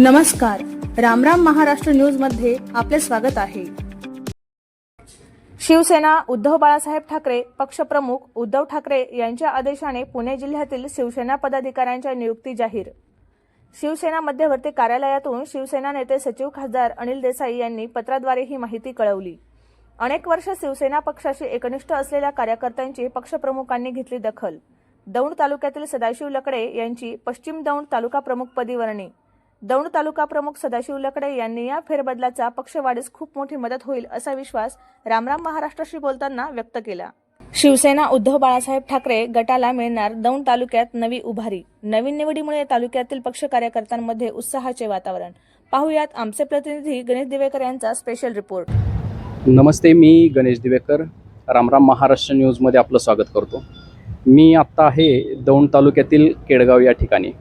नमस्कार. रामराम महाराष्ट्र न्यूजमध्ये आपले स्वागत आहे. शिवसेना उद्धव बाळासाहेब ठाकरे पक्षप्रमुख उद्धव ठाकरे यांच्या आदेशाने पुणे जिल्ह्यातील शिवसेना पदाधिकाऱ्यांच्या नियुक्ती जाहीर. शिवसेना मध्यवर्ती कार्यालयातून शिवसेना नेते सचिव खासदार अनिल देसाई यांनी पत्राद्वारे ही माहिती कळवली. अनेक वर्ष शिवसेना पक्षाशी एकनिष्ठ असलेल्या कार्यकर्त्यांची पक्षप्रमुखांनी घेतली दखल. दौंड तालुक्यातील सदाशिव लकडे यांची पश्चिम दौंड तालुका प्रमुखपदी वर्णी. दौंड तालुका प्रमुख सदाशिव लकडे यांनी या फेरबदलाचा पक्षवाढीस खूप मोठी मदत होईल असा विश्वास रामराम महाराष्ट्राशी बोलताना व्यक्त केला. शिवसेना उद्धव बाळासाहेब ठाकरे गटाला मिळणार दौंड तालुक्यात नवी उभारी. नवीन निवडीमुळे तालुक्यातील पक्ष कार्यकर्त्यांमध्ये उत्साहाचे वातावरण. पाहुयात आमचे प्रतिनिधी गणेश दिवेकर यांचा स्पेशल रिपोर्ट नमस्ते मी गणेश दिवेकर. रामराम महाराष्ट्र न्यूजमध्ये आपलं स्वागत करतो. मी आत्ता आहे दौंड तालुक्यातील केडगाव या ठिकाणी.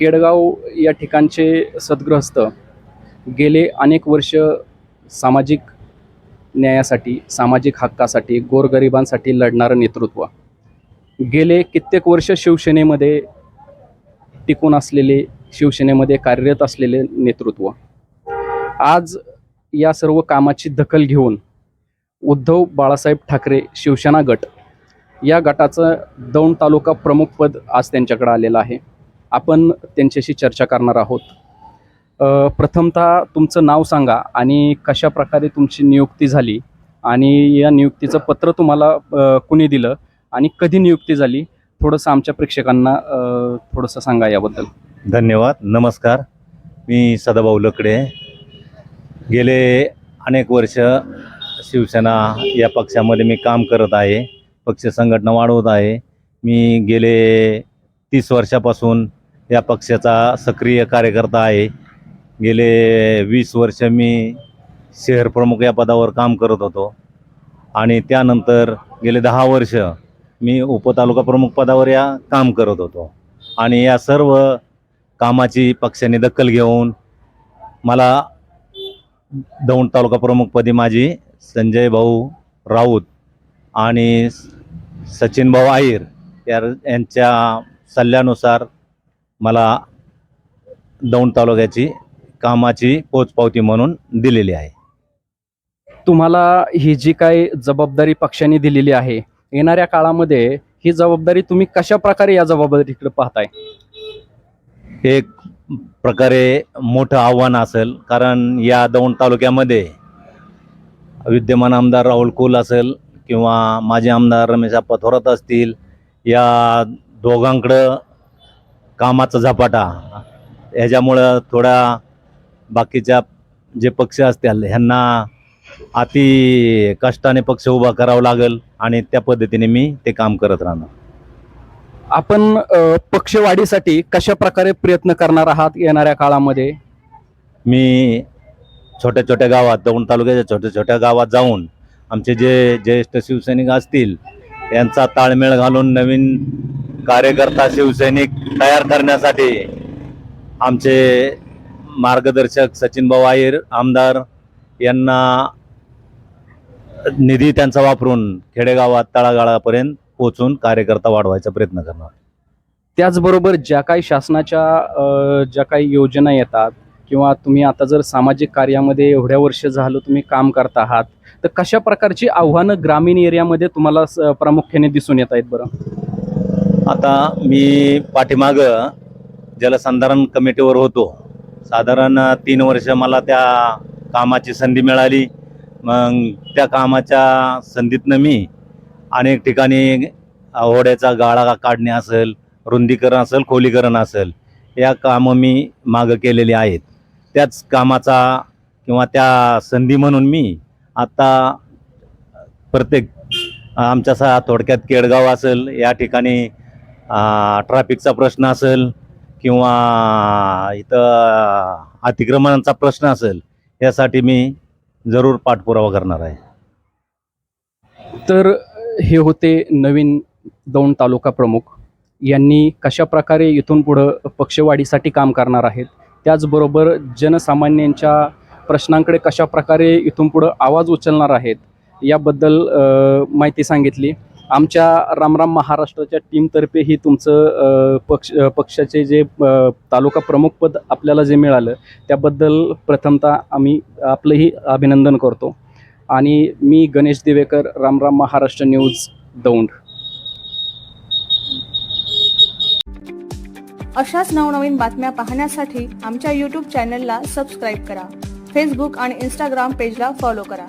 केडगाव या ठिकाणचे सद्ग्रहस्थ गेले अनेक वर्ष सामाजिक न्यायासाठी सामाजिक हक्कासाठी गोरगरिबांसाठी लढणारं नेतृत्व. गेले कित्येक वर्ष शिवसेनेमध्ये टिकून असलेले शिवसेनेमध्ये कार्यरत असलेले नेतृत्व. आज या सर्व कामाची दखल घेऊन उद्धव बाळासाहेब ठाकरे शिवसेना गट या गटाचं दौंड तालुका प्रमुखपद आज त्यांच्याकडे आलेलं आहे. आपण त्यांच्याशी चर्चा करणार आहोत. प्रथमतः तुमचं नाव सांगा आणि कशा प्रकारे तुमची नियुक्ती झाली आणि या नियुक्तीचं पत्र तुम्हाला कुणी दिलं आणि कधी नियुक्ती झाली थोडंसं आमच्या प्रेक्षकांना थोडंसं सांगा याबद्दल. धन्यवाद. नमस्कार. मी सदाभाऊ लकडे. गेले अनेक वर्ष शिवसेना या पक्षामध्ये मी काम करत आहे. पक्ष संघटना वाढवत आहे. मी गेले तीस वर्षापासून या पक्षाचा सक्रिय कार्यकर्ता आहे. गेले वीस वर्ष मी शहर प्रमुख या पदावर काम करत होतो. आणि त्यानंतर गेले दहा वर्ष मी उपतालुका प्रमुख पदावर या काम करत होतो. आणि या सर्व कामाची पक्षाने दखल घेऊन मला दौंड तालुका प्रमुखपदी माझी संजय भाऊ राऊत आणि सचिन भाऊ आईर या यांच्या सल्ल्यानुसार मला दौंड तालुक्याची कामाची पोचपावती म्हणून दिलेली आहे. तुम्हाला ही जी काही जबाबदारी पक्षाने दिलेली आहे येणाऱ्या काळामध्ये ही जबाबदारी तुम्ही कशा प्रकारे या जबाबदारीकडे पाहताय? हे एक प्रकारे मोठं आव्हान असेल कारण या दौंड तालुक्यामध्ये विद्यमान आमदार राहुल कुल असेल किंवा माजी आमदार रमेश आप्पा थोरात असतील या दोघांकडं कामाचा झपाटा. ह्याच्यामुळं थोडा बाकीच्या जे पक्ष असतील ह्यांना अति कष्टाने पक्ष उभा करावा लागेल आणि त्या पद्धतीने मी ते काम करत राहणार. आपण अ, पक्षवाढीसाठी कशा प्रकारे प्रयत्न करणार आहात येणाऱ्या काळामध्ये? मी छोट्या छोट्या गावात दौंड तालुक्याच्या छोट्या छोट्या गावात जाऊन आमचे जे ज्येष्ठ शिवसैनिक असतील यांचा ताळमेळ घालून नवीन कार्यकर्ता शिवसैनिक तयार करण्यासाठी आमचे मार्गदर्शक सचिन भाऊ आमदार यांना निधी त्यांचा वापरून खेडेगावात तळागाळापर्यंत पोहोचून कार्यकर्ता वाढवायचा प्रयत्न करणार. त्याचबरोबर ज्या काही शासनाच्या ज्या काही योजना येतात किंवा तुम्ही आता जर सामाजिक कार्यामध्ये एवढ्या वर्ष झालं तुम्ही काम करत आहात तर कशा प्रकारची आव्हानं ग्रामीण एरियामध्ये तुम्हाला प्रामुख्याने दिसून येत आहेत बरं? आता मी पाठीमागं जलसंधारण कमिटीवर होतो. साधारण तीन वर्ष मला त्या कामाची संधी मिळाली. मग त्या कामाच्या संधीतनं मी अनेक ठिकाणी होड्याचा गाळा काढणे असेल रुंदीकरण असेल खोलीकरण असेल या कामं मी मागं केलेली आहेत. त्याच कामाचा किंवा त्या संधी म्हणून मी आता प्रत्येक आमच्या सा थोडक्यात केडगाव असेल या ठिकाणी ट्रॅफिकचा प्रश्न असेल किंवा इथं अतिक्रमणांचा प्रश्न असेल यासाठी मी जरूर पाठपुरावा करणार आहे. तर हे होते नवीन दौंड तालुका प्रमुख. यांनी कशा प्रकारे इथून पुढं पक्षवाढीसाठी काम करणार आहेत त्याचबरोबर जनसामान्यांच्या प्रश्नांकडे कशा प्रकारे इथून पुढं आवाज उचलणार आहेत याबद्दल माहिती सांगितली. आमच्या रामराम महाराष्ट्राच्या टीमतर्फे ही तुमचं पक्ष पक्षाचे जे तालुका तालुका प्रमुखपद आपल्याला जे मिळालं त्याबद्दल प्रथमतः आम्ही आपलंही अभिनंदन करतो. आणि मी गणेश दिवेकर रामराम महाराष्ट्र न्यूज दौंड. अशाच नवनवीन बातम्या पाहण्यासाठी आमच्या यूट्यूब चॅनलला सबस्क्राईब करा. फेसबुक आणि इंस्टाग्राम पेजला फॉलो करा.